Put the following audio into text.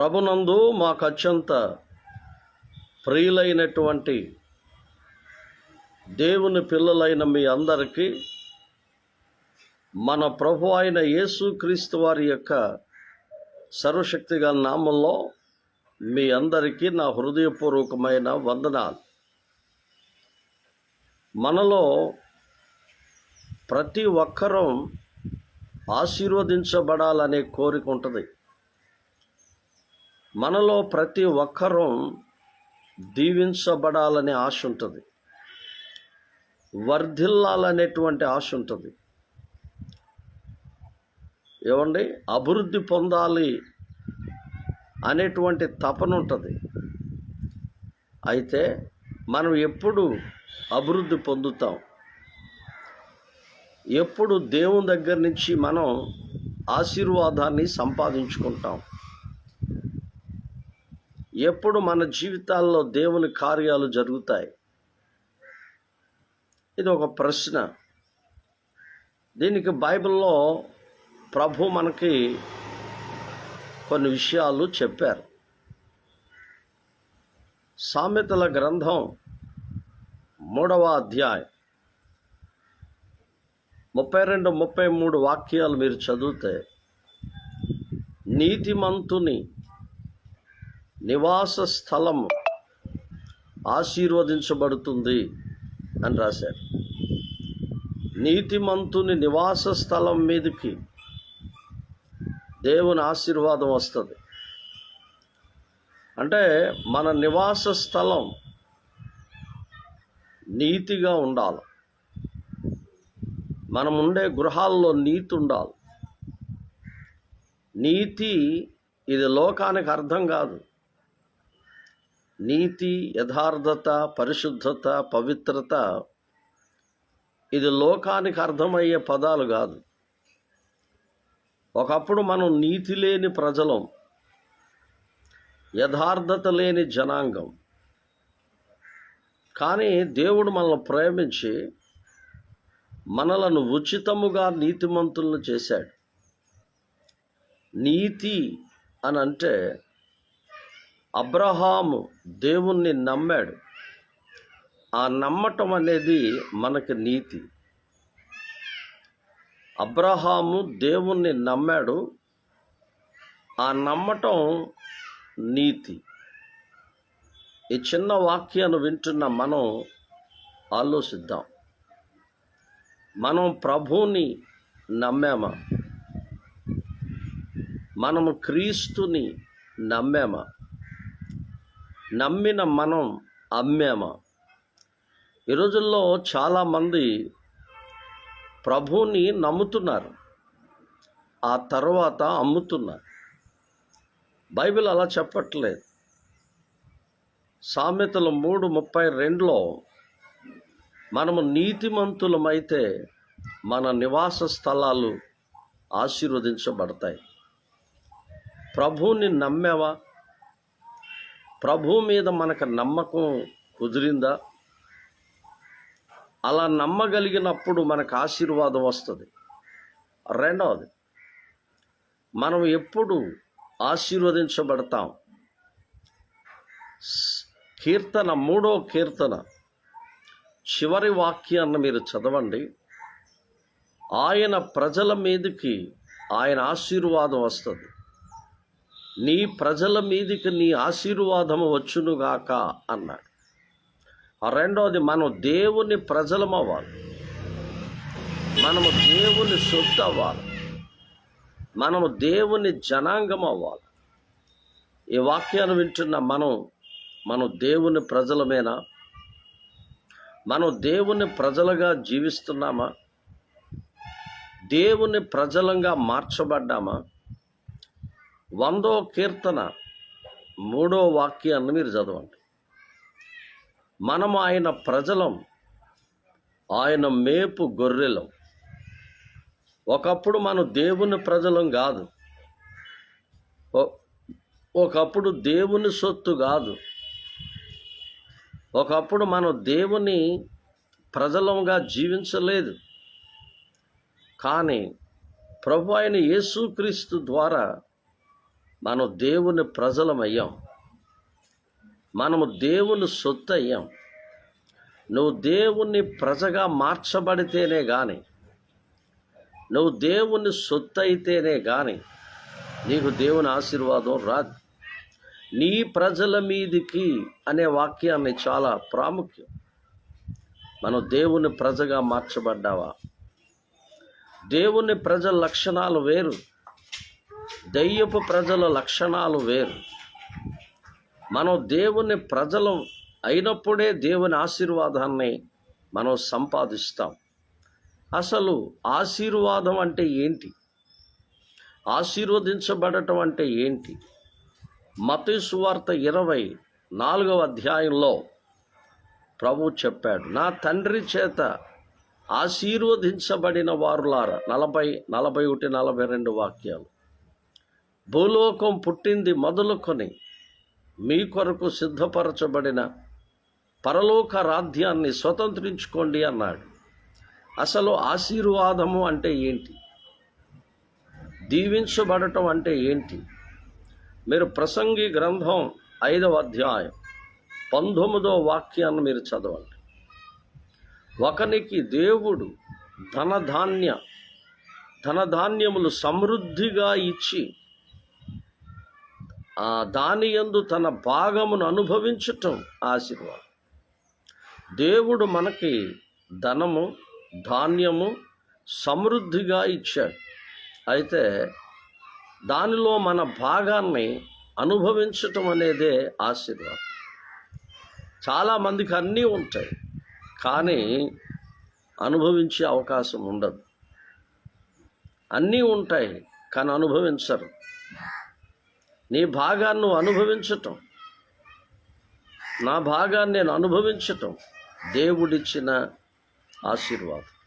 ప్రభునందు మాకు అత్యంత ప్రియులైనటువంటి దేవుని పిల్లలైన మీ అందరికీ మన ప్రభు అయిన యేసుక్రీస్తు వారి యొక్క సర్వశక్తిగా నామంలో మీ అందరికీ నా హృదయపూర్వకమైన వందనాలు. మనలో ప్రతి ఒక్కరం ఆశీర్వదించబడాలనే కోరిక ఉంటుంది. మనలో ప్రతి ఒక్కరం దీవించబడాలనే ఆశ ఉంటుంది. వర్ధిల్లాలనేటువంటి ఆశ ఉంటుంది. ఏమండి? అభివృద్ధి పొందాలి అనేటువంటి తపన ఉంటుంది. అయితే మనం ఎప్పుడు అభివృద్ధి పొందుతాం? ఎప్పుడు దేవుని దగ్గర నుంచి మనం ఆశీర్వాదాన్ని సంపాదించుకుంటాం? ఎప్పుడు మన జీవితాల్లో దేవుని కార్యాలు జరుగుతాయి? ఇది ఒక ప్రశ్న. దీనికి బైబిల్లో ప్రభు మనకి కొన్ని విషయాలు చెప్పారు. సామెతల గ్రంథం మూడవ అధ్యాయం ముప్పై రెండు ముప్పై మూడు వాక్యాలు మీరు చదివితే నీతిమంతుని నివాస స్థలం ఆశీర్వదించబడుతుంది అని రాశారు. నీతిమంతుని నివాస స్థలం మీదకి దేవుని ఆశీర్వాదం వస్తుంది. అంటే మన నివాస స్థలం నీతిగా ఉండాలి. మనం ఉండే గృహాల్లో నీతి ఉండాలి. నీతి ఇది లోకానికి అర్థం కాదు. నీతి యథార్థత పరిశుద్ధత పవిత్రత ఇది లోకానికి అర్థమయ్యే పదాలు కాదు. ఒకప్పుడు మనం నీతి లేని ప్రజలం యథార్థత లేని జనాంగం. కానీ దేవుడు మనల్ని ప్రేమించి మనలను ఉచితముగా నీతిమంతులను చేశాడు. నీతి అని అంటే అబ్రహాము దేవుణ్ణి నమ్మాడు. ఆ నమ్మటం అనేది మనకి నీతి. అబ్రహాము దేవుణ్ణి నమ్మాడు. ఆ నమ్మటం నీతి. ఈ చిన్న వాక్యాన్ని వింటున్న మనం ఆలోచిద్దాం. మనం ప్రభువుని నమ్మామా? మనము క్రీస్తుని నమ్మామా? నమ్మిన మనం అమ్మామా? ఈ రోజుల్లో చాలామంది ప్రభువుని నమ్ముతున్నారు. ఆ తర్వాత అమ్ముతున్నారు. బైబిల్ అలా చెప్పట్లేదు. సామెతలు మూడు ముప్పై రెండులో మనము నీతిమంతులమైతే మన నివాస స్థలాలు ఆశీర్వదించబడతాయి. ప్రభువుని నమ్మావా? ప్రభు మీద మనకు నమ్మకం కుదిరిందా? అలా నమ్మగలిగినప్పుడు మనకు ఆశీర్వాదం వస్తుంది. రెండవది మనం ఎప్పుడు ఆశీర్వదించబడతాం? కీర్తన మూడో కీర్తన చివరి వాక్యాన్ని మీరు చదవండి. ఆయన ప్రజల మీదకి ఆయన ఆశీర్వాదం వస్తుంది. నీ ప్రజల మీదికి నీ ఆశీర్వాదము వచ్చునుగాక అన్నాడు. ఆ రెండవది మనం దేవుని ప్రజలం అవ్వాలి మనము దేవుని సొత్తు అవ్వాలి మనము దేవుని జనాంగం అవ్వాలి ఈ వాక్యాన్ని వింటున్న మనం మనం దేవుని ప్రజలమేనా? మనం దేవుని ప్రజలుగా జీవిస్తున్నామా? దేవుని ప్రజలంగా మార్చబడ్డామా? వందో కీర్తన మూడో వాక్యాన్ని మీరు చదవండి. మనం ఆయన ప్రజలం ఆయన మేపు గొర్రెలం. ఒకప్పుడు మనం దేవుని ప్రజలం కాదు. ఒకప్పుడు దేవుని సొత్తు కాదు. ఒకప్పుడు మనం దేవుని ప్రజలంగా జీవించలేదు. కానీ ప్రభు అయిన యేసుక్రీస్తు ద్వారా మనం దేవుని ప్రజలమయ్యాం. మనము దేవుని సొత్తు అయ్యాం నువ్వు దేవుణ్ణి ప్రజగా మార్చబడితేనే కానీ నువ్వు దేవుణ్ణి సొత్తు అయితేనే కానీ నీకు దేవుని ఆశీర్వాదం రాదు. నీ ప్రజల మీదికి అనే వాక్యాన్ని చాలా ప్రాముఖ్యం. మనం దేవుని ప్రజగా మార్చబడ్డావా? దేవుని ప్రజల లక్షణాలు వేరు. దయ్యపు ప్రజల లక్షణాలు వేరు. మనం దేవుని ప్రజలు అయినప్పుడే దేవుని ఆశీర్వాదాన్ని మనం సంపాదిస్తాం. అసలు ఆశీర్వాదం అంటే ఏంటి? ఆశీర్వదించబడటం అంటే ఏంటి? మతీసువార్త ఇరవై నాలుగవ అధ్యాయంలో ప్రభు చెప్పాడు నా తండ్రి చేత ఆశీర్వదించబడిన వారులారా నలభై నలభై ఒకటి నలభై రెండు వాక్యాలు. భూలోకం పుట్టింది మొదలుకొని మీ కొరకు సిద్ధపరచబడిన పరలోక రాధ్యాన్ని స్వతంత్రించుకోండి అన్నాడు. అసలు ఆశీర్వాదము అంటే ఏంటి? దీవించబడటం అంటే ఏంటి? మీరు ప్రసంగి గ్రంథం ఐదవ అధ్యాయం పంతొమ్మిదవ వాక్యాన్ని మీరు చదవండి. ఒకనికి దేవుడు ధనధాన్య ధనధాన్యములు సమృద్ధిగా ఇచ్చి దాని యందు తన భాగమును అనుభవించటం ఆశీర్వాదం. దేవుడు మనకి ధనము ధాన్యము సమృద్ధిగా ఇచ్చాడు. అయితే దానిలో మన భాగాన్ని అనుభవించటం అనేదే ఆశీర్వాదం. చాలామందికి అన్నీ ఉంటాయి కానీ అనుభవించే అవకాశం ఉండదు. అన్నీ ఉంటాయి కానీ అనుభవించరు. నీ భాగాన్ని నువ్వు అనుభవించటం. నా భాగాన్ని నేను అనుభవించటం దేవుడిచ్చిన ఆశీర్వాదం.